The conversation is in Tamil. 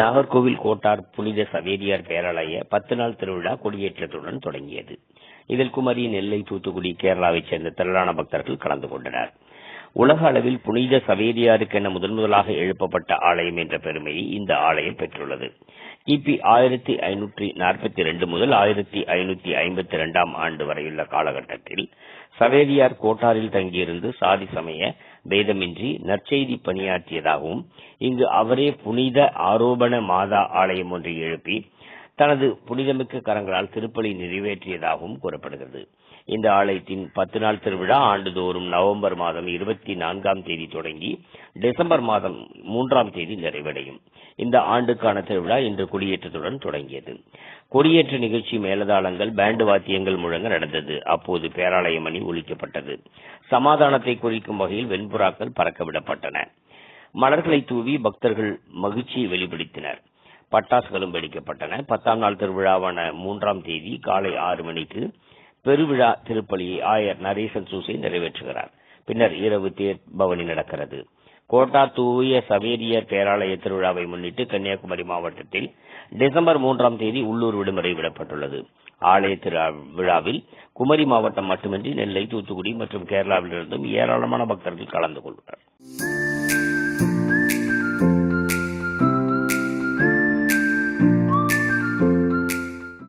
நாகர்கோவில் கோட்டார் புனித சவேரியார் பேராலய பத்து நாள் திருவிழா கொடியேற்றத்துடன் தொடங்கியது. இதில் குமரி நெல்லை தூத்துக்குடி கேரளாவைச் சேர்ந்த திரளான பக்தர்கள் கலந்து கொண்டனர். உலக அளவில் புனித சவேரியாருக்கென முதன் முதலாக எழுப்பப்பட்ட ஆலயம் என்ற பெருமையை இந்த ஆலயம் பெற்றுள்ளது. கிபி ஆயிரத்தி ஐநூற்றி நாற்பத்தி ரெண்டு முதல் ஆயிரத்தி ஐநூத்தி ஐம்பத்தி ரெண்டாம் ஆண்டு வரையுள்ள காலகட்டத்தில் சவேரியார் கோட்டாரில் தங்கியிருந்து சாதி சமய பேதமின்றி நற்செய்தி பணியாற்றியதாகவும் இங்கு அவரே புனித ஆரோபண மாதா ஆலயம் ஒன்றை எழுப்பி தனது புனிதமிக்க கரங்களால் திருப்பலி நிறைவேற்றியதாகவும் கூறப்படுகிறது. இந்த ஆலயத்தின் பத்து நாள் திருவிழா ஆண்டுதோறும் நவம்பர் மாதம் இருபத்தி நான்காம் தேதி தொடங்கி டிசம்பர் மாதம் மூன்றாம் தேதி நிறைவடையும். இந்த ஆண்டுக்கான திருவிழா இன்று கொடியேற்றத்துடன் தொடங்கியது. கொடியேற்ற நிகழ்ச்சி மேலதாளங்கள் பேண்டு வாத்தியங்கள் முழங்க நடந்தது. அப்போது பேராலய மணி ஒழிக்கப்பட்டது. சமாதானத்தை குறிக்கும் வகையில் வெண்புறாக்கள் பறக்கவிடப்பட்டன மலர்களை தூவி பக்தர்கள் மகிழ்ச்சியை வெளிப்படுத்தினர். பட்டாசுகளும் வெடிக்கப்பட்டன. பத்தாம் நாள் திருவிழாவான மூன்றாம் தேதி காலை ஆறு மணிக்கு பெருவிழா திருப்பலியை ஆயர் நரேசன் சூசை நிறைவேற்றுகிறார். பின்னர் இரவு தேர் பவனி நடக்கிறது. கோட்டா தூய சவேரியர் பேராலய திருவிழாவை முன்னிட்டு கன்னியாகுமரி மாவட்டத்தில் டிசம்பர் மூன்றாம் தேதி உள்ளூர் விடுமுறை விடப்பட்டுள்ளது. ஆலய திருவிழாவில் குமரி மாவட்டம் மட்டுமின்றி நெல்லை தூத்துக்குடி மற்றும் கேரளாவிலிருந்தும் ஏராளமான பக்தர்கள் கலந்து கொள்கிறார்